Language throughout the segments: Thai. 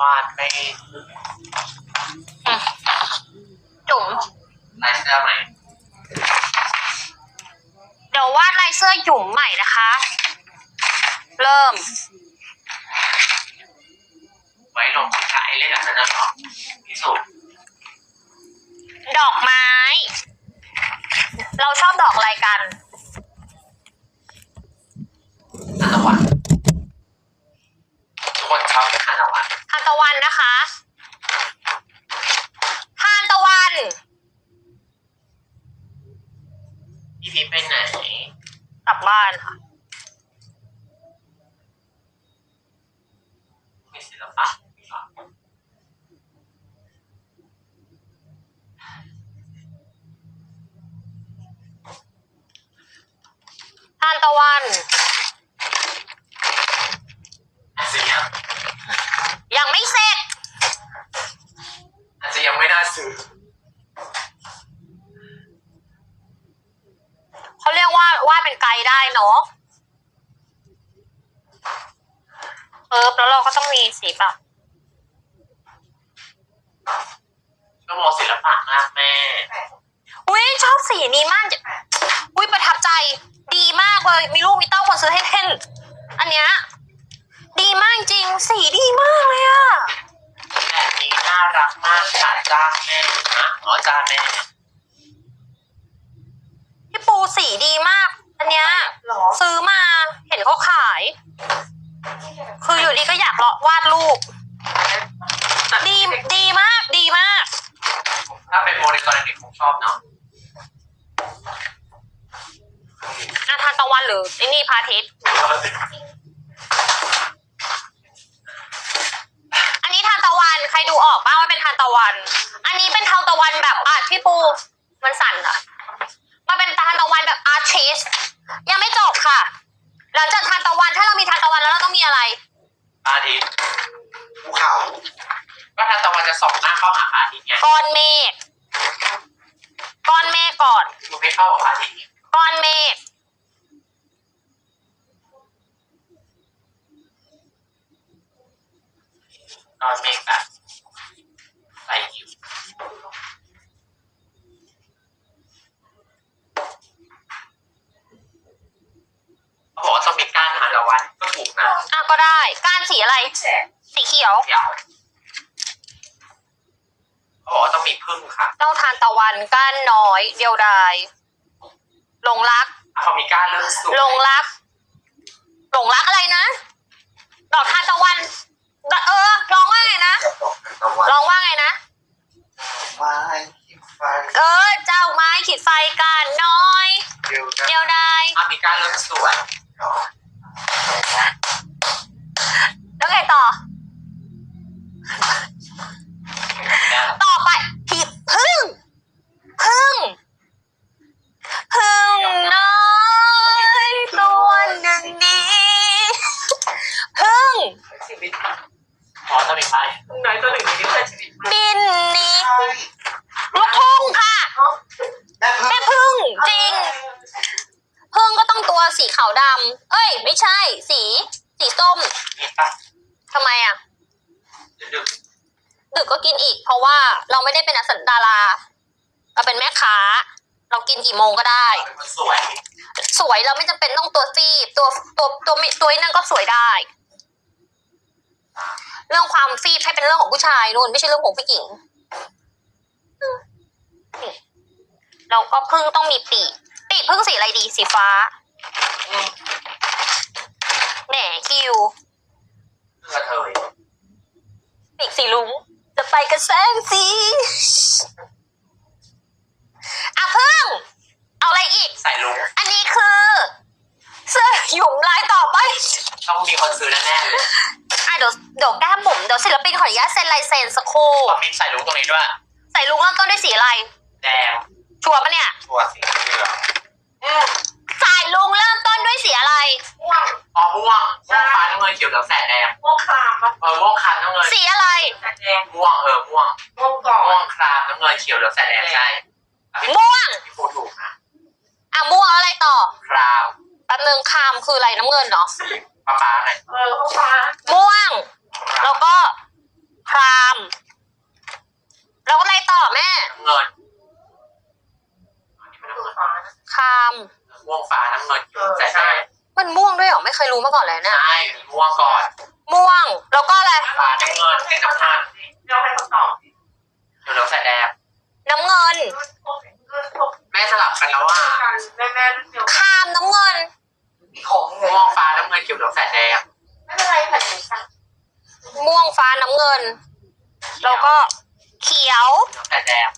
วาดไม่จุ๋มลายเสื้อใหม่เดี๋ยววาดลายเสื้อหยุ่มใหม่นะคะ เริ่ม ไว้ลงที่ขายเล่นอันนั้นนะเนาะที่สุดดอกไม้ เราชอบดอกอะไรกัน ทานตะวันทุกคนชอบทานตะวัน ทานตะวันนะคะทานตะวัน พี่พีชไปไหน กลับบ้านค่ะมีศิลปะทานตะวัน อาจจะยัง ยังไม่เสร็จ อาจจะยังไม่น่าซื้อ เขาเรียกว่าวาดเป็นไกด์ได้เนาะ เอิบแล้วเราก็ต้องมีสีแบบก็มองศิลปะมากแม่ อุ้ยชอบสีนี้มาก อุ้ยประทับใจ ดีมากเลย มีลูกมีเต้าคนซื้อให้เล่น อันเนี้ยดีมากจริง สีดีมากเลยอะแบบนี้น่ารักมากค่ะจ้าแม่นะอ๋อจ้าแม่พี่ปูสีดีมาก อันเนี้ยหรอซื้อมาเห็นเขาขาย คืออยู่ดีก็อยากเลาะวาดรูป ดีดีมาก ดีมาก ถ้าเป็นโมเดลตอนเด็กผมชอบเนาะอาทานตะวันหรือไอ้นี่พระอาทิตย์อันนี้ทานตะวันใครดูออกบ้างว่าเป็นทานตะวัน อันนี้เป็นทานตะวันแบบอะพี่ปูมันสั่นเหรอะมาเป็นทานตะวันแบบอาร์ติสยังไม่จบค่ะ หลังจากทานตะวันถ้าเรามีทานตะวันแล้วเราต้องมีอะไร อาทิตย์ภูเขาก็ทานตะวันจะส่องหน้าเข้าหาพระอาทิตย์ไงก้อนเมฆก้อนเมฆก่อนดูไม่เข้ากับพระอาทิตย์ไงก้อนเมฆตอนเมฆแบบใส่อยู่เขาบอกว่าต้องมีก้านทานตะวันก็ถูกนะ อะ ก็ได้ ก้านสีอะไร สีเขียว เดี๋ยวเขาบอกว่าต้องมีพึ่งค่ะเจ้าทานตะวันก้านน้อย เดียวดายหลงรักเขามีก้านเริ่มสุกหลงรักหลงรักอะไรนะ ดอกทานตะวัน เออร้องว่าไงนะกับดอกทานตะวันร้องว่าไงนะ ไม้ขีดไฟเออ เจ้าไม้ขีดไฟกันน้อย เดียวกันเดียวดายอะมีก้านเริ่มสวย ทำไมอะ ดึกดึกก็กินอีก เพราะว่าเราไม่ได้เป็นนักสดงดาราเราเป็นแม่ค้า เรากินกี่โมงก็ได้ ๆเป็นคนสวยสวยเราไม่จำเป็นต้องตัวฟีบตัวตัวตัวไม่ตัวนั่นก็สวยได้ เรื่องความฟีบให้เป็นเรื่องของผู้ชายนู่นไม่ใช่เรื่องของผู้หญิงอืมนี่เราก็พึ่งต้องมีปีกปีกพึ่งสีอะไรดีสีฟ้าอืมแหมคิว เพื่อเธอปีกสีลุงจะไปกับแสงสีอะพึ่ง เอาอะไรอีก ใส่ลุงอันนี้คือ เสื้อหยุ่มลายต่อไปต้องมีคนซื้อแน่ๆเลยอะเดี๋ยวเดี๋ยวแก้มบุ๋มเดี๋ยวศิลปินขออนุญาตเซ็นลายเซ็นสักครู่ขอมีใส่ลุงตรงนี้ด้วย ใส่ลุงเริ่มต้นด้วยสีอะไร แดงชัวร์ปะเนี่ยตัวสีเหลือง สายลุงเริ่มต้นด้วยสีอะไร ม่วงอ๋อม่วงม่วงฟ้าน้ำเงินเขียวเหลืองแสดแดงม่วงคลามบเออม่วงครามน้ำเงินสีอะไร แสดงม่วงเออม่วงม่วงกรอบม่วงครามน้ำเงินเขียวเหลืองแสดแดงใช่ม่วง พี่พูดถูกนะอะม่วงอะไรต่อครามแป๊บนึงคามคืออะไรน้ำเงินเนาะปลาฟ้าๆหน่ยเออปลาม่วงแล้วก็คราม แล้วก็อะไรต่อแม่น้ำเงินคราม ม่วงฟ้าน้ำเงินอยู่ใส่ช่มันม่วงด้วยเหรอไม่เคยรู้มาก่อนเลยเนี่ยใช่ม่วงก่อนม่วง แล้วก็อะไรฟ้าน้ำเงินน้ำตาลเราไปทดสอบอยู่วใส่แดงน้ำเงิน แม่สลับกันแล้วว่าคามน้ำเงินม่วงฟ้าน้ำเงินเขียวเหลืองใสแดงไม่เป็นไรค่ะม่วงฟ้าน้ำเงิน แล้วก็เขียวใสแดง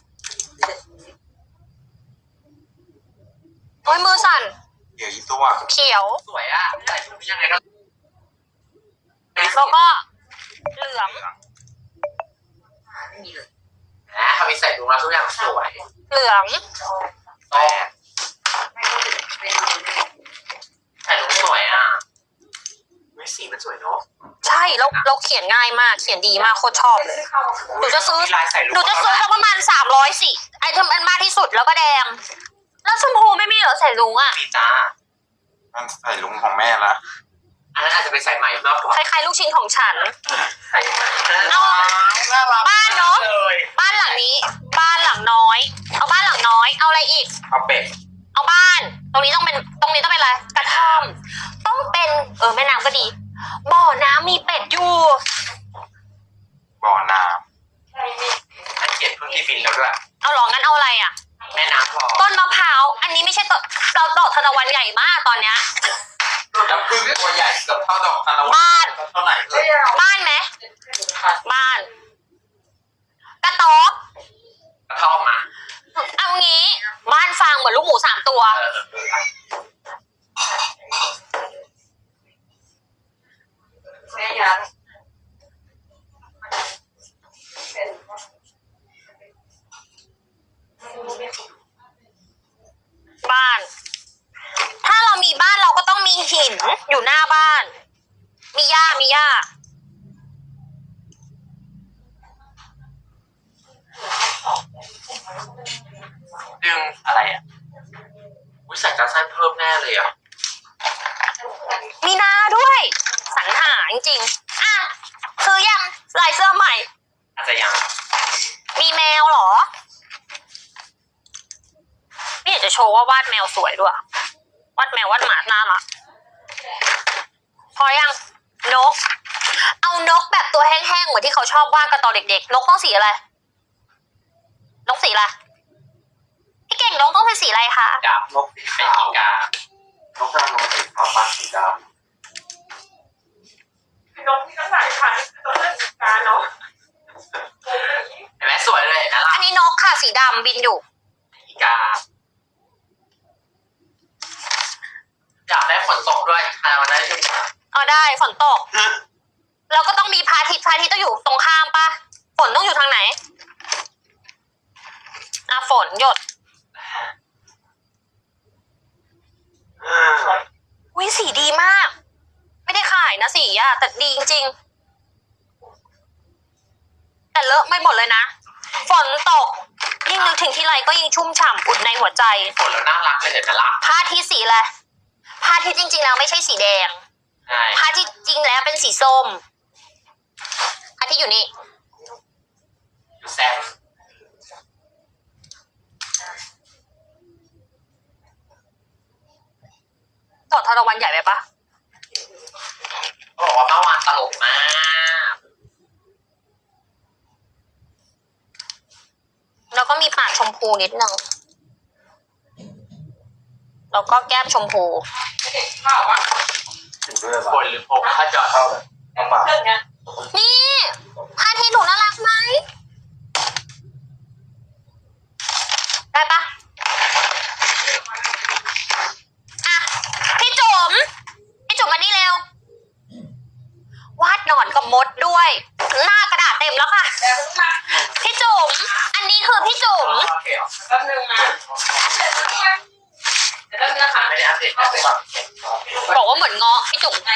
อ้ยมือสั่น เดี๋ยวอีตัวเขียว สวยอะไม่ใส่ชุดยังไงก็แล้วก็เหลืองนะทำให้ใส่ดูแล้วทุกอย่างสวยเหลืองแต่ใส่ดูสวยอะไม่สีมันสวยเนาะใช่แล้วเราเขียนง่ายมาก เขียนดีมากโคตรชอบเลยหนูจะซื้อมีลายใส่ลูกหนูจะซื้อสักประมาณสามร้อยสี่ไอเทมอันมากที่สุดแล้วก็แดง แล้วชมพูไม่มีเหรอใส่ลุงอะมีจ้ามันใส่ลุงของแม่ละอันนั้นอาจจะเป็นสายใหม่มากกว่าคล้ายๆลูกชิ้นของฉันใส่ใหม่เอาน่ารักบ้านเนาะ เลยบ้านหลังนี้ บ้านหลังน้อย เอาบ้านหลังน้อย เอาอะไรอีก เอาเป็ดเอาบ้าน ตรงนี้ต้องเป็น ตรงนี้ต้องเป็นอะไร กระท่อม ต้องเป็น เออแม่น้ำก็ดี บ่อน้ำมีเป็ดอยู่ บ่อน้ อันเขียนพื้นที่บินแล้วด้วย เอาหรองั้นเอาอะไรอะ แม่น้ำพอ ต้นมะพร้าว อันนี้ไม่ใช่ต้นเราดอกทานตะวันใหญ่มากตอนเนี้ย แล้วพึ่งตัวใหญ่เกือบเท่าดอกคาราวัน บ้าน เท่าไหร่เล เฮ้ ย ยเรา บ้านไหม บ้าน กระต๊อบ กระท่อมมา เอางี้ บ้านฟางเหมือนลูกหมูสามตัว เออ แม่ยัน บ้าน ถ้าเรามีบ้านเรา ก็ต้องมีหินอยู่หน้าบ้าน มีหญ้ามีหญ้าดึงอะไรอะอุ้ยใส่กระสั้นเพิ่มแน่เลยอะ มีนาด้วยสรรหาจริงๆอะซื้อยังลายเสื้อใหม่ อาจจะยังมีแมวเหรอ ไม่อยากจะโชว์ว่าวาดแมวสวยด้วย วาดแมววาดหมาน่ารัก พอยังนก เอานกแบบตัวแห้งๆเหมือนที่เขาชอบวาดกันตอนเด็กๆ นกต้องสีอะไร นกสีอะไรพี่เก่งนกต้องเป็นสีอะไรคะดาบนกเป็นอีกาำนกกระนงสีขาวปากสีดนกที่ก็หลายพันต้องเลือกการเนาะเห็นไหมสวยเลยนะล่ะอันนี้นกค่ะสีดำบินอยู่อีกาอยากได้ฝนตกด้วยทานวันนั้นชุ่มฉ่ เอาได้ฝนตกเราก็ต้องมีพระอาทิตย์พระอาทิตย์ต้องอยู่ตรงข้ามปะฝนต้องอยู่ทางไหนอะฝนหยดำวิสีดีมาก ไม่ได้ขายนะสีอะแต่ดีจริงๆ แต่เลอะไม่หมดเลยนะ ฝนตก ยิ่งนึกถึงที่ไรก็ยิ่งชุ่มฉ่ำอุ่นในหัวใจ ฝนแล้วน่ารักเลยเห็นไหมล่ะ พระอาทิตย์สีอะไรพระอาทิตย์จริงๆแล้วไม่ใช่สีแดง ใช่พระอาทิตย์จริงแล้วเป็นสีส้มพระอาทิตย์อยู่นี่อยู่แซมดอกทานตะวันใหญ่ไปปะเขาบอกว่าเมื่อวานตลกมากแล้วก็มีปากชมพูนิดนึงแล้วก็แก้มชมพูข้าวอะถึง ด้วยฝนหรือผมถ้าจอดเข้าเลยเข้าปากเพื่อนไงนี่พระอาทิตย์หนูน่ารักไหม ได้ปะอะ พี่จุ๋มพี่จุ๋มมานี่เร็ว วาดหนอนกับมดด้วย หน้ากระดาษเต็มแล้วค่ะแต่ทุกครั้งพี่จุ๋มอันนี้คือพี่จุ๋มโอเคเหรอแป๊บนึงนะ บอกว่าเหมือนเงาะพี่จุ๋มไง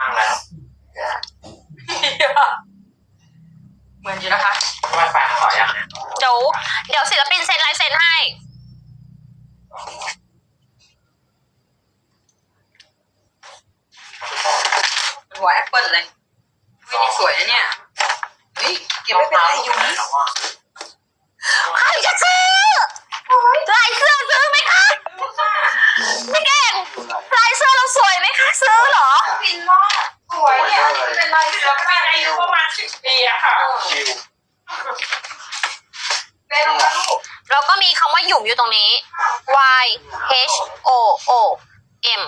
อ้างแล้วเหมือนอยู่นะคะไวไฟขออย่างนี้เดี๋ยวเดี๋ยวศิลปินเซ็นลายเซ็นให้ หัวแอปเปิลเลยวินี่สวยนะเนี่ยเฮ้ยเก็บไม่เป็นไรอยู่นี่ ใครจะซื้อลายเสื้อซื้อไหมคะพี่เก่งลายเสื้อเราสวยไหมคะ ซื้อ วิว เป็นลงมาลูก แล้วก็มีคำว่าหยุ่ม อยู่ตรงนี้ y h o o m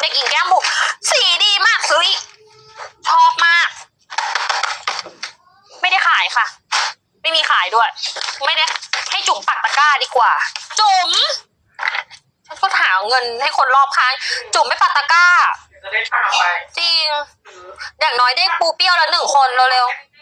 เด็กหญิงแก้มบุกสีดีมากซื้ออีกชอบมาก ไม่ได้ขายค่ะ ไม่มีขายด้วย ไม่ได้ให้จุ๋มปักตะกร้าดีกว่า จุ๋มฉันก็หาเงินให้คนรอบข้าง จุ๋มไม่ปักตะกร้าจะได้ตามไปจริง อย่างน้อยได้ปูเปรี้ยวละหนึ่งคนเร็วๆ